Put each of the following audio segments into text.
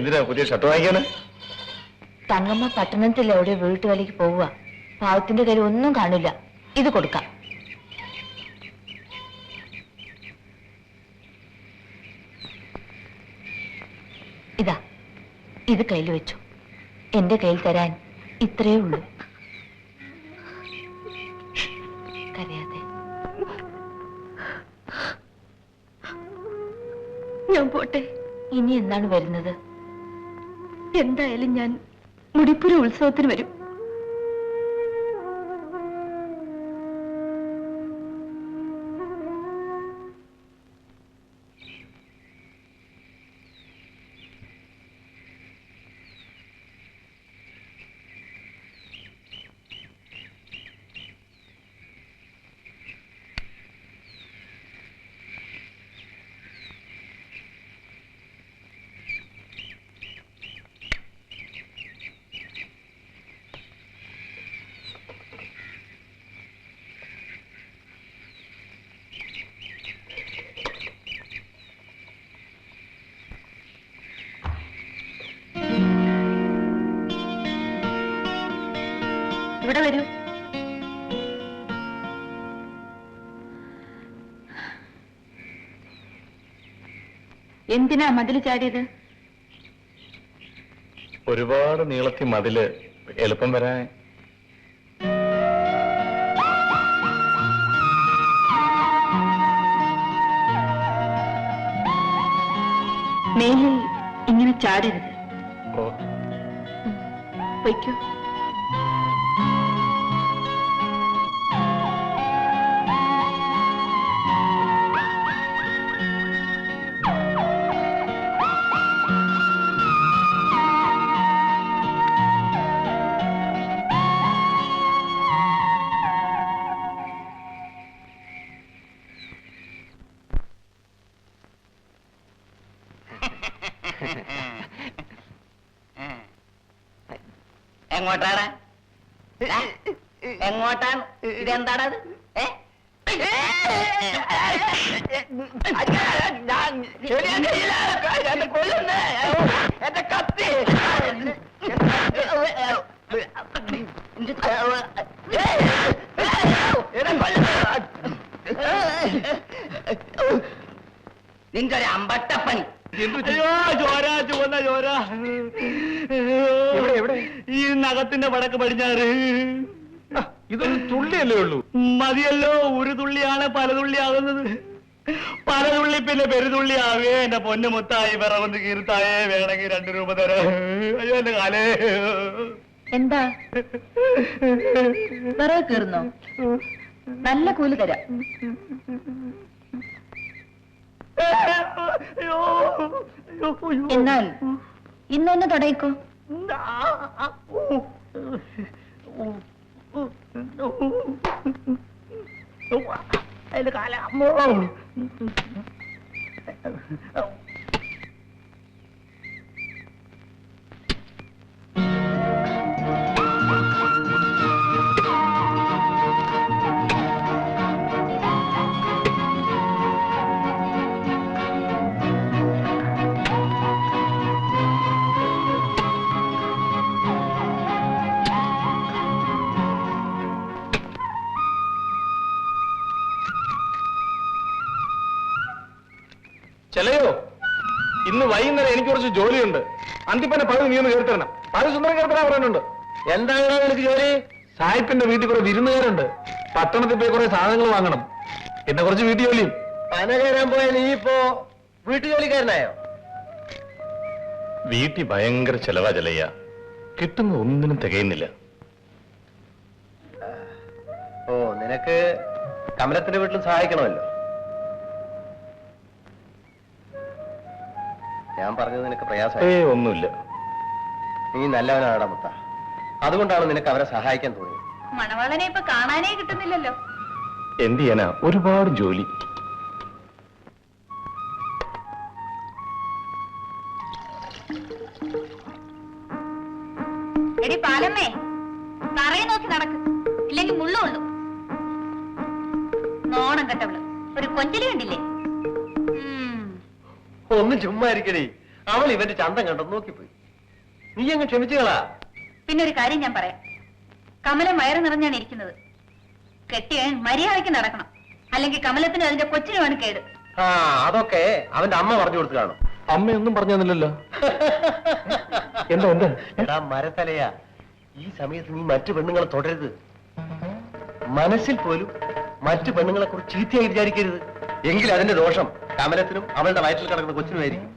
എന്തിനാ പുതിയ ഷർട്ട് വാങ്ങിക്കാന്? തങ്ങമ്മ പട്ടണത്തിൽ എവിടെ വീട്ടുകാലേക്ക് പോവുക പാവത്തിന്റെ കാര്യം ഒന്നും കാണില്ല. ഇത് കൊടുക്കാം. ഇതാ. ഇത് കയ്യിൽ വെച്ചു. എന്റെ കയ്യിൽ തരാൻ ഇത്രയേ ഉള്ളൂ. കരയാതെ. ഞാൻ പോട്ടെ. ഇനി എന്താണ് വരുന്നത്? എന്തായാലും ഞാൻ മുടിപ്പുര ഉത്സവത്തിന് വരും. വരൂ. എന്തിനാ മതിൽ ചാടിയത്? ഒരുപാട് നീളത്തി മതിൽ എളുപ്പം വരാൻ. മേലിൽ ഇങ്ങനെ ചാടരുത്. ഓ. വയ്ക്കൂ. എങ്ങോട്ടാണ്? എങ്ങോട്ടാണ്? ഇതെന്താണത് ഏ? എന്റെ കത്തി നിന്റെ ഒരു അമ്പട്ടപ്പണി അയ്യോ ചോര ചുവന്ന ചോര എവിടെ? ഈ നഖത്തിന്റെ വടക്ക് പടിഞ്ഞാറ്. ഇതൊരു തുള്ളിയല്ലേ ഉള്ളൂ? മതിയല്ലോ ഒരു തുള്ളിയാണ് പല തുള്ളിയാകുന്നത് പല തുള്ളി പിന്നെ പെരുതുള്ളി ആവേ എന്റെ പൊന്നു മുത്തായി വിറവൊന്ന് കീർത്തായേ വേണമെങ്കിൽ രണ്ടു രൂപ തരാം. അയ്യോ എന്റെ കാലേ. എന്താ? വിറവ് കീർന്നോ നല്ല കൂലി തരാ. എന്നാൽ ഇന്ന് തന്നെ തുടങ്ങിക്കോ. അതിന്റെ കാല അമ്മോ വൈകുന്നേരം എനിക്ക് കുറച്ച് ജോലിയുണ്ട്. അന്തിപ്പന്റെ പകുതി നീ ഒന്ന് കേർത്തരണം പകുതി സുന്ദരം കേർത്തനാ പറയാനുണ്ട് എന്താണ് എനിക്ക് ജോലി? സായിപ്പിന്റെ വീട്ടിൽ കുറെ വിരുന്നുകാരുണ്ട് പട്ടണത്തിൽ പോയി കുറെ സാധനങ്ങൾ വാങ്ങണം. പിന്നെ കുറച്ച് വീട്ടു ജോലിയും. പന കയറാൻ പോയ നീ ഇപ്പോ വീട്ടുജോലിക്കാരനായോ വീട്ടിൽ ഭയങ്കര ചെലവാ ചെലയ്യ കിട്ടുന്ന ഒന്നിനും തികയുന്നില്ല. ഓ നിനക്ക് കമലത്തിന്റെ വീട്ടിൽ സഹായിക്കണമല്ലോ. ഞാൻ പറഞ്ഞത് നിനക്ക് പ്രയാസമായി. ഏ ഒന്നുമില്ല. നീ നല്ലവനാടാ മുത്ത. അതുകൊണ്ടാണ് നിനക്ക് അവരെ സഹായിക്കാൻ തോന്നിയത്. മണവാളനെ ഇപ്പൊ കാണാനേ കിട്ടുന്നില്ലല്ലോ. എന്ത് ചെയ്യാനാ? ഒരുപാട് ജോലി. എടി പാലമ്മേ തറയെ നോക്കി നടക്ക്. ഇല്ലെങ്കിൽ മുള്ളുള്ളൂ നോണം കെട്ടവൾ. ഒരു കൊഞ്ചലി കണ്ടില്ലേ? ഒന്നും ചുമ്മാ ഇരിക്കണേ അവൾ ഇവന്റെ ചന്തം നോക്കി നോക്കിപ്പോയി. നീ അങ്ങ് ക്ഷമിച്ചുകളാ. പിന്നെ ഒരു കാര്യം ഞാൻ പറയാം. കമലം വയറ് നിറഞ്ഞാണ് ഇരിക്കുന്നത്. കെട്ടിയൻ മര്യാദയ്ക്ക് നടക്കണം. അല്ലെങ്കിൽ കമലത്തിന് അതിന്റെ കൊച്ചിനുമാണ് കേട്. ആ അതൊക്കെ അവന്റെ അമ്മ പറഞ്ഞു കൊടുത്തു കാണും. അമ്മയൊന്നും പറഞ്ഞു തന്നില്ലല്ലോ എന്താ എന്താ? എടാ മരത്തലയാ. ഈ സമയത്ത് നീ മറ്റു പെണ്ണുങ്ങളെ തുടരുത്. മനസ്സിൽ പോലും മറ്റു പെണ്ണുങ്ങളെ കുറിച്ച് ചീത്തയായി വിചാരിക്കരുത്. എങ്കിൽ അതിന്റെ ദോഷം കമലത്തിനും അവളുടെ വയറ്റിൽ കിടക്കുന്ന കൊച്ചിനുമായിരിക്കും.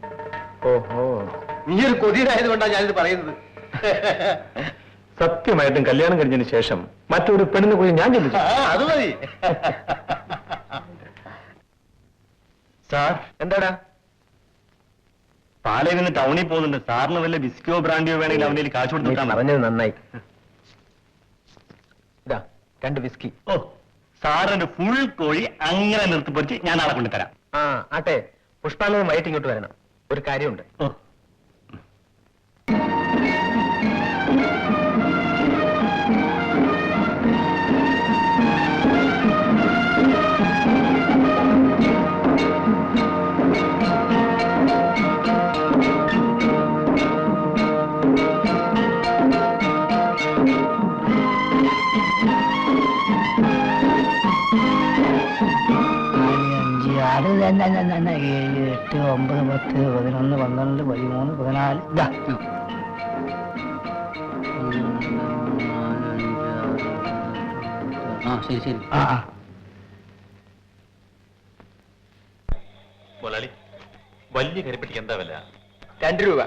ഓഹോ. നീ ഒരു കൊതിയായത് കൊണ്ടാണ് ഞാനിത് പറയുന്നത്. സത്യമായിട്ടും കല്യാണം കഴിഞ്ഞതിന് ശേഷം മറ്റൊരു പെണ്ണിനെ കുറിച്ച് ഞാൻ ചിന്തിച്ചു ആ, അത് മതി. സാർ എന്താടാ? പാലയിൽ നിന്ന് ടൗണിൽ പോകുന്നുണ്ട്. സാറിന് വല്ല ബിസ്കോ ബ്രാൻഡിയോ വേണമെങ്കിൽ അവനിൽ കാശ് കൊടുത്തിട്ടാണ് പറഞ്ഞത് നന്നായി. ഇതാ രണ്ട് വിസ്കി ഓ സാറിന്റെ ഫുൾ കോഴി അങ്ങനെ നിർത്തിപ്പൊരിച്ച് ഞാൻ നാളെ കൊണ്ടുതരാം ആ ആട്ടെ. പുഷ്പാലയം വൈകിട്ട് ഇങ്ങോട്ട് വരണം. ഒരു കാര്യമുണ്ട്. എട്ട് ഒമ്പത് പത്ത് പതിനൊന്ന് പന്ത്രണ്ട് പതിമൂന്ന് പതിനാല്. ഇതാ ആ ശരി ശരി. ആ ആ. മുതലാളി വലിയ കരിപ്പെട്ടിക്ക് എന്താ വില? രണ്ട് രൂപ.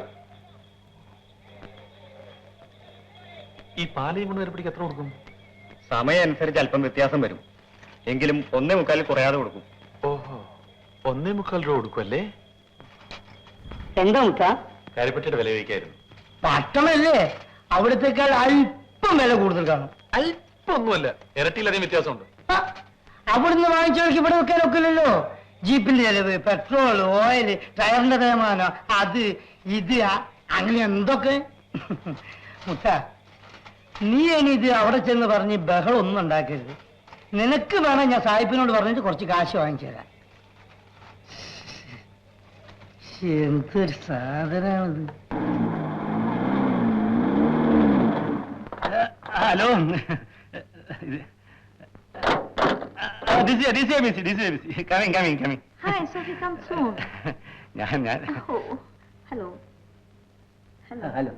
ഈ പാലയും കൊണ്ട് കരിപ്പെട്ടിക്ക് എത്ര കൊടുക്കും? സമയം അനുസരിച്ച് അല്പം വ്യത്യാസം വരും. എങ്കിലും ഒന്നേ മുക്കാലിൽ കുറയാതെ കൊടുക്കും. ഒന്നേ മുക്കാൽ രൂപ കൊടുക്കുമല്ലേ എന്താ മുട്ട കരിപ്പറ്റയുടെ വില ചോദിക്കായിരുന്നു. പട്ടണല്ലേ? അവിടത്തേക്കാൾ അല്പം വില കൂടുതൽ കാണും. അല്പൊന്നുമല്ല ഇരട്ടിയിലധികം വ്യത്യാസമുണ്ട്. ആ, അവിടുന്ന് വാങ്ങിച്ചവർക്ക് ഇവിടെ വെക്കാൻ ഒക്കില്ലല്ലോ ജീപ്പിന്റെ ചെലവ് പെട്രോൾ ഓയിൽ ടയറിന്റെ തേമാനം അത് ഇത് ആ, അങ്ങനെ എന്തൊക്കെ? മുത്ത നീ ഇനി ഇത് അവിടെ ചെന്ന് പറഞ്ഞ് ബഹളം ഒന്നും ഉണ്ടാക്കരുത്. നിനക്ക് വേണം ഞാൻ സാഹിബിനോട് പറഞ്ഞിട്ട് കുറച്ച് കാശ് വാങ്ങിച്ചു തരാം എന്തൊരു സാധനമാണിത്. ഹലോ. ഞാൻ ഞാൻ. Hello hello hello hello.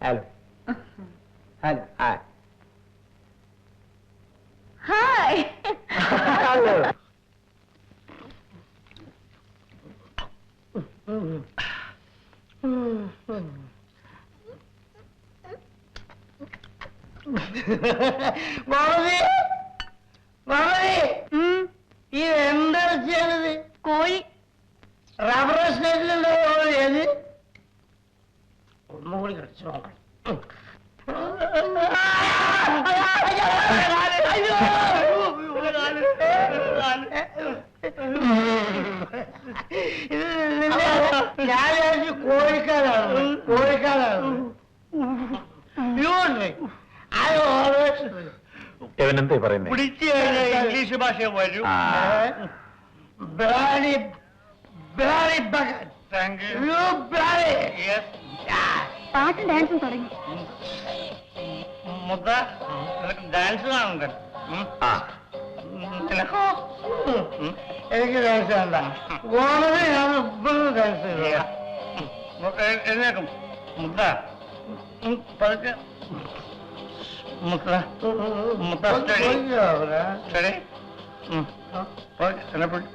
Hello. Hi hi hello മാമതി മാമതി ഇത് എന്താ ചെയ്യണത് കോഴി. റബ്ബർ സ്റ്റേറ്റിലുണ്ടോ ഏത് ഒന്നും കൂടി കടിച്ചു നോക്കണം ഞാൻ കോഴിക്കാരാണ്. കോഴിക്കാരാണ്. എന്താ പറയുന്നത് പിടിച്ചു കഴിഞ്ഞാൽ ഇംഗ്ലീഷ് ഭാഷ വരും. bloody, bloody bucket. Thank You bloody. പാട്ടും ഡാൻസും തുടങ്ങി. മുത്ത നിനക്ക് ഡാൻസ് കാണുന്നുണ്ട് ഉം? ആ. നിനക്കോ? ഉം? എനിക്ക് ഡാൻസ് വേണ്ട. വളരെ ഞാൻ ഇപ്പോഴും ഡാൻസ് എ- എഴുന്നേക്കും മുത്ത ഉം, പതുക്കെ. മുത്ത മുത്ത സ്റ്റഡി സ്റ്റഡി ഉം. പതുക്കെ, എന്നെ പിടി.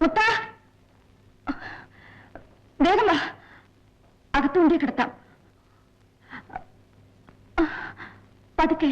മുത്ത വേഗം വാ അകത്തുകൊണ്ടേ കിടത്താം പതുക്കെ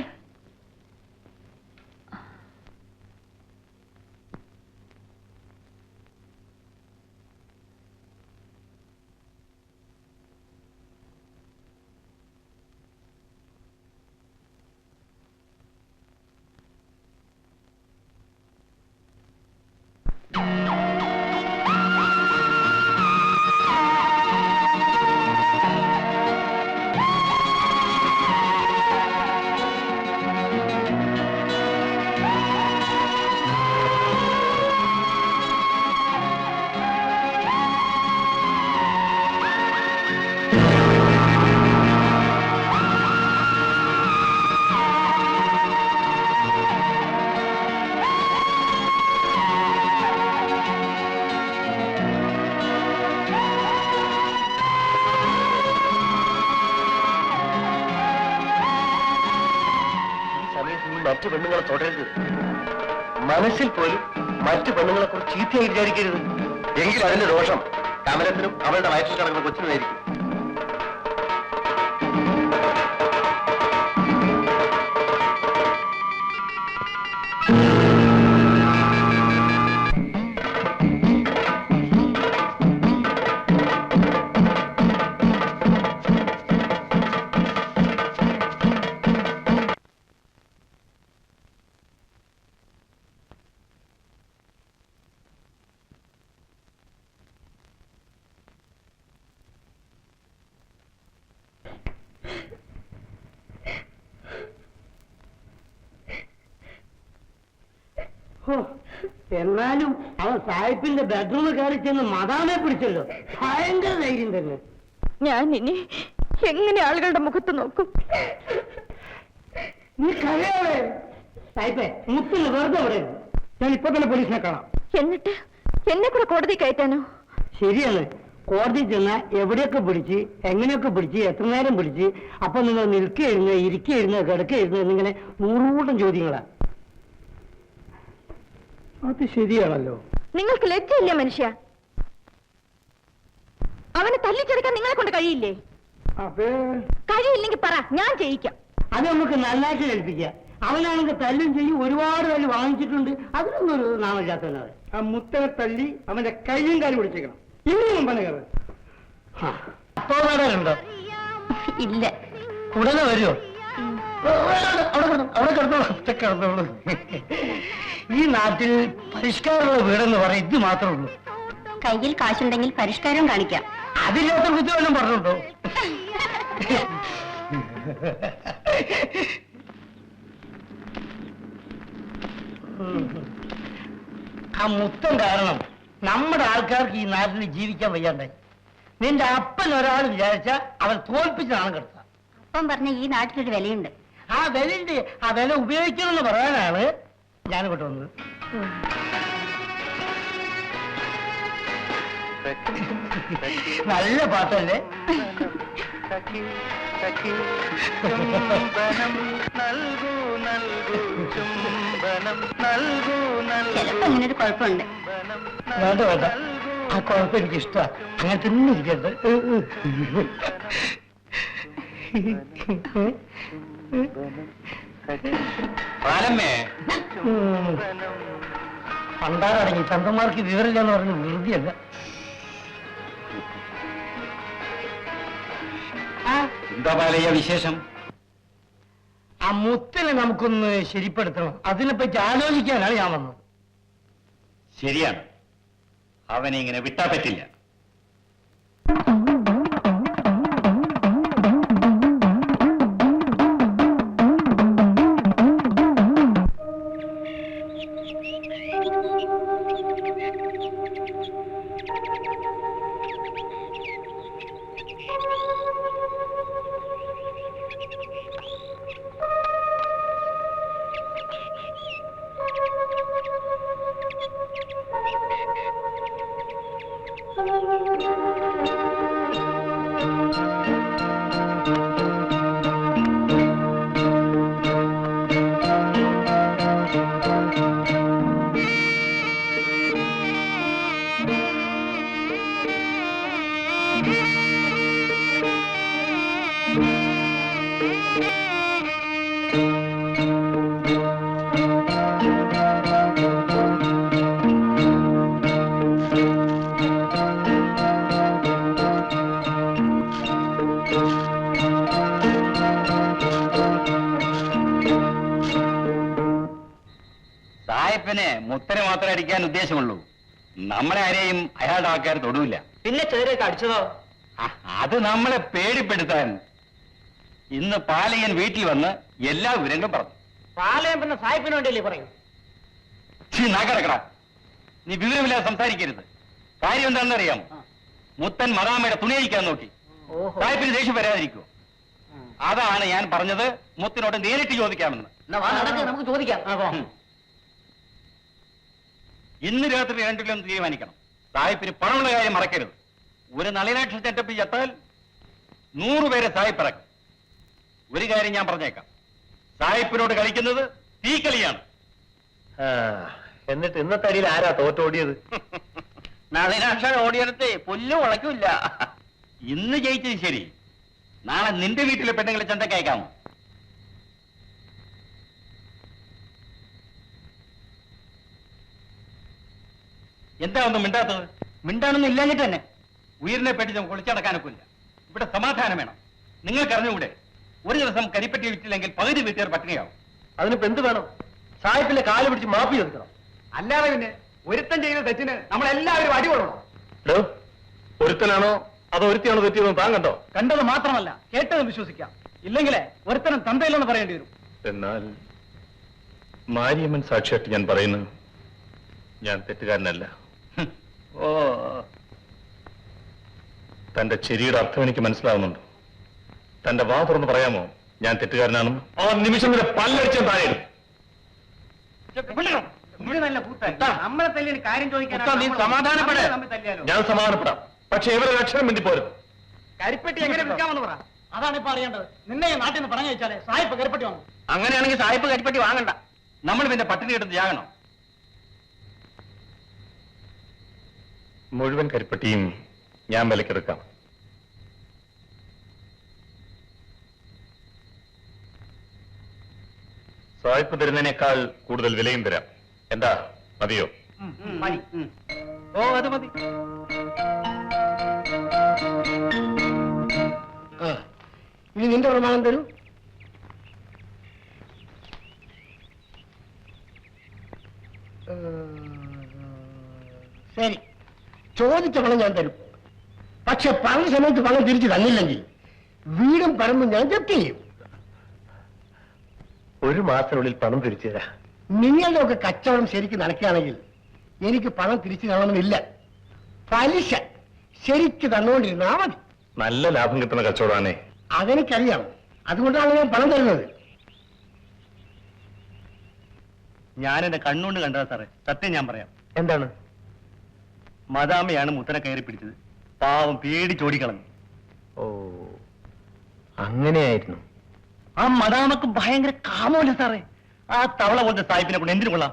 മറ്റു പെണ്ണുങ്ങളെ തുടരുത്. മനസ്സിൽ പോലും മറ്റു പെണ്ണുങ്ങളെ കുറിച്ച് ചീത്തയായി വിചാരിക്കരുത്. എങ്കിൽ അതിന്റെ ദോഷം. കമലത്തിനും അവളുടെ വയറ്റിൽ കിടക്കുന്ന കൊച്ചിനുമായിരിക്കും. എന്നാലും അവൻ സാഹിബിന്റെ ബെഡ്റൂമിൽ കയറി ചെന്ന് മതാമെ പിടിച്ചല്ലോ. ഭയങ്കര ധൈര്യം തന്നെ. ഞാൻ ഇനി എങ്ങനെ ആളുകളുടെ മുഖത്ത് നോക്കും? നീ കരയാവേ സാഹിബേ മുത്തിന് വെറുതെ അവിടെ ഞാൻ ഇപ്പൊ തന്നെ പോലീസിനെ കാണാം. എന്നിട്ട് എന്നെ കൂടെ കോടതി കയറ്റാനോ? ശരിയാണ്. കോടതി ചെന്ന എവിടെയൊക്കെ പിടിച്ച് എങ്ങനെയൊക്കെ പിടിച്ച് എത്ര നേരം പിടിച്ച് അപ്പൊ നിങ്ങൾ നിൽക്കുകയായിരുന്നു ഇരിക്കുകയായിരുന്നു കിടക്കുകയായിരുന്നു എന്നിങ്ങനെ നൂറുകൂട്ടം ചോദ്യങ്ങളാ. അത് ശരിയാണല്ലോ. നിങ്ങൾക്ക് ലജ്ജയില്ല മനുഷ്യ? അവനെ തല്ലിച്ചെടുക്കാൻ നിങ്ങളെ കൊണ്ട് കഴിയില്ലേ? അപ്പേ. കഴിയില്ലെങ്കിൽ പറ ഞാൻ ചെയ്യിക്കാം അത് നമുക്ക് നന്നായിട്ട് കേൾപ്പിക്കാം അവനാണെങ്കിൽ തല്ലും ചെയ്യും ഒരുപാട് തല്ല് വാങ്ങിച്ചിട്ടുണ്ട്. അതിനൊന്നും ഒരു നാമില്ലാത്തവനത് ആ മുത്തനെ തല്ലി അവന്റെ കയ്യും കാലും പിടിച്ചേക്കണം. ഇന്നും പണി കയറ്. ഇല്ല. ഉടനെ വരുമോ അവിടെ കിടന്നോളൂ, കിടന്നോളൂ. ഈ നാട്ടിൽ പരിഷ്കാരമുള്ള വീടെന്ന് പറയാം ഇത് മാത്രമേ ഉള്ളൂ. കയ്യിൽ കാശുണ്ടെങ്കിൽ പരിഷ്കാരം കാണിക്കാം. അതില്ലാത്ത ബുദ്ധി വല്ലതും പറഞ്ഞുണ്ടോ ആ മുത്തം കാരണം നമ്മുടെ ആൾക്കാർക്ക് ഈ നാട്ടിൽ ജീവിക്കാൻ വയ്യാണ്ടായി. നിന്റെ അപ്പൻ ഒരാൾ വിചാരിച്ച അവൻ തോൽപ്പിച്ച് നാണം കിടത്താം. അപ്പം പറഞ്ഞ ഈ നാട്ടിലൊരു വിലയുണ്ട്. ആ വിലയുണ്ട് ആ വില ഉപയോഗിക്കണമെന്ന് പറയാനാണ് ഞാൻ ഇവിടെ വന്നത്. നല്ല പാട്ടല്ലേ? ചിലപ്പോ ഇങ്ങനെ ഒരു കുഴപ്പമുണ്ട്. വേണ്ട വേണ്ട. ആ കുഴപ്പം എനിക്ക് ഇഷ്ടമാണ് അങ്ങനെ തന്നെ ഇരിക്കട്ടെ പാലമ്മേ പണ്ടാറടങ്ങി ചന്തന്മാർക്ക് വിവരമില്ലെന്ന് പറഞ്ഞ് വെറുതെയല്ല. എന്താ പാലയ്യ വിശേഷം? ആ മുത്തിനെ നമുക്കൊന്ന് ശരിപ്പെടുത്തണം. അതിനെപ്പറ്റി ആലോചിക്കാനാണ് ഞാൻ വന്നത്. ശരിയാണ്. അവനെ ഇങ്ങനെ വിട്ടാ പറ്റില്ല. അടിക്കാൻ ഉദ്ദേശമുള്ളൂ. നമ്മളെ ആരെയും അയാളുടെ ആൾക്കാർ തൊടൂല. പിന്നെ ചേരൊക്കെ അടിച്ചതോ? അത് നമ്മളെ പേടിപ്പെടുത്താൻ ഇന്ന് പാലയൻ വീട്ടിൽ വന്ന് എല്ലാ വിവരങ്ങളും പറഞ്ഞു. പാലയൻ പിന്നെ സായിപ്പിന് വേണ്ടിയല്ലേ പറയും? ഛീ, നാക്കടക്കട. നീ വിവരമില്ലാതെ സംസാരിക്കരുത്. കാര്യം എന്താണെന്ന് അറിയാമോ മുത്തൻ മദാമയുടെ തുണിയിക്കാൻ നോക്കി. സായിപ്പിന് ദേഷ്യം വരാതിരിക്കൂ? അതാണ് ഞാൻ പറഞ്ഞത് മുത്തിനോട് നേരിട്ട് ചോദിക്കാമെന്ന്. നമുക്ക് ചോദിക്കാം. ഇന്ന് രാത്രി രണ്ടിലൊന്ന് തീരുമാനിക്കണം. സാഹിബിന് പണമുള്ള കാര്യം മറക്കരുത്. ഒരു നളിനാക്ഷ ചെറ്റപ്പി ചത്താൽ നൂറുപേരെ സാഹിബ് ഇറക്കും. ഒരു കാര്യം ഞാൻ പറഞ്ഞേക്കാം. സാഹിബിനോട് കളിക്കുന്നത് തീക്കളിയാണ് എന്നിട്ട് ഇന്നത്തെ അടിയിൽ ആരാ തോറ്റോടിയത് നളിനാക്ഷൻ ഓടിയെടുത്ത് പുല്ല് ഉളക്കില്ല ഇന്ന് ജയിച്ചത് ശരി. നാളെ നിന്റെ വീട്ടിലെ പെണ്ണുങ്ങളെ ചന്തക്ക് എന്താ ഒന്നും മിണ്ടാത്തത്? മിണ്ടാനൊന്നും ഇല്ലാഞ്ഞിട്ട് തന്നെ. ഉയരിനെ പറ്റി നമുക്ക് ഒളിച്ചടക്കാനൊക്കില്ല. ഇവിടെ സമാധാനം വേണം. നിങ്ങൾക്ക് അറിഞ്ഞുകൂടെ? ഒരു ദിവസം കരിപ്പറ്റി വിറ്റില്ലെങ്കിൽ പകുതി വീട്ടുകാർ പട്ടിണിയാവും. അതിനിപ്പോ എന്ത് വേണം? സാഹിബിന്റെ കാൽ പിടിച്ച് മാപ്പി ചോദിക്കണം. അല്ലാതെ പിന്നെ ഒരുത്തൻ ചെയ്യുന്ന തെറ്റിന് നമ്മളെല്ലാവരും അടികൊള്ളണം ഒരുത്തനാണോ അതോ ഒരുത്തിയാണോ തെറ്റിയതെന്ന് താൻ കണ്ടോ? കണ്ടത് മാത്രമല്ല കേട്ടത് വിശ്വസിക്കാം. ഇല്ലെങ്കിലേ ഒരുത്തനം തന്തയില്ലെന്ന് പറയേണ്ടി വരും. എന്നാൽ മാരിയമ്മൻ സാക്ഷിയായിട്ട് ഞാൻ പറയുന്നു ഞാൻ തെറ്റുകാരനല്ല. ഓ. തന്റെ ചെരിയുടെ അർത്ഥം എനിക്ക് മനസ്സിലാവുന്നുണ്ട്. തന്റെ വാ തുറന്ന് പറയാമോ? ഞാൻ തെറ്റുകാരനാണെന്ന്? ആ നിമിഷം നിന്റെ പല്ലടിച്ച താഴെ ഇവിടെ നല്ല കൂട്ടാൻ നമ്മളെ തല്ലിന് കാര്യം ചോദിക്കാൻ നീ സമാധാനപ്പെട്. ഞാൻ സമാധാനപ്പെടാം. പക്ഷെ ഇവരെ ലക്ഷണം മിണ്ടി വേണ്ടിപ്പോരും കരിപ്പെട്ടി എങ്ങനെ വിൽക്കാമെന്ന് പറ. അതാണ് ഇപ്പൊ അറിയേണ്ടത്. നിന്നെ നാട്ടിൽ നിന്ന് പറഞ്ഞു വെച്ചാലേ സായിപ്പ് കരിപ്പെട്ടി വാങ്ങും. അങ്ങനെയാണെങ്കിൽ സായിപ്പ് കരിപ്പെട്ടി വാങ്ങണ്ട. നമ്മൾ പിന്നെ പട്ടിണി എടുത്ത് ജാകണം മുഴുവൻ കരിപ്പട്ടിയും ഞാൻ വിലക്കെടുക്കാം. സായിപ്പ് തരുന്നതിനേക്കാൾ കൂടുതൽ വിലയും തരാം. എന്താ? മതിയോ? മതി. ഓ അത് മതി. ഇനി നിന്റെ പ്രമാണം തരൂ. ശരി. ചോദിച്ച പണം ഞാൻ തരും. പക്ഷെ പറഞ്ഞ സമയത്ത് പണം തിരിച്ചു തന്നില്ലെങ്കിൽ വീടും പറമ്പും ഞാൻ ജപ്തി ചെയ്യും. ഒരു മാസത്തിനുള്ളിൽ പണം തിരിച്ചു തരാം. നിങ്ങളുടെ ഒക്കെ കച്ചവടം ശരിക്കും നടക്കുകയാണെങ്കിൽ എനിക്ക് പണം തിരിച്ചു തരണമെന്നില്ല. പലിശ ശരിക്ക് തന്നുകൊണ്ടിരുന്നാ മതി. നല്ല ലാഭം കിട്ടുന്ന കച്ചവടമാണേ. അതെനിക്കറിയാം. അതുകൊണ്ടാണ് ഞാൻ പണം തരുന്നത്. ഞാൻ എന്റെ കണ്ണുകൊണ്ട് കണ്ടതാ സാറേ. സത്യം ഞാൻ പറയാം. എന്താണ്? മദാമയാണ് മുത്തനെ കയറി പിടിച്ചത്. പാവം പേടിച്ചോടിക്കളഞ്ഞു ഓ അങ്ങനെയായിരുന്നു. ആ മദാമക്ക് ഭയങ്കര കാമോല്ല സാറേ. ആ തവള പോലത്തെ സായിപ്പിനെ കൊണ്ട് എന്തിനു കൊള്ളാം?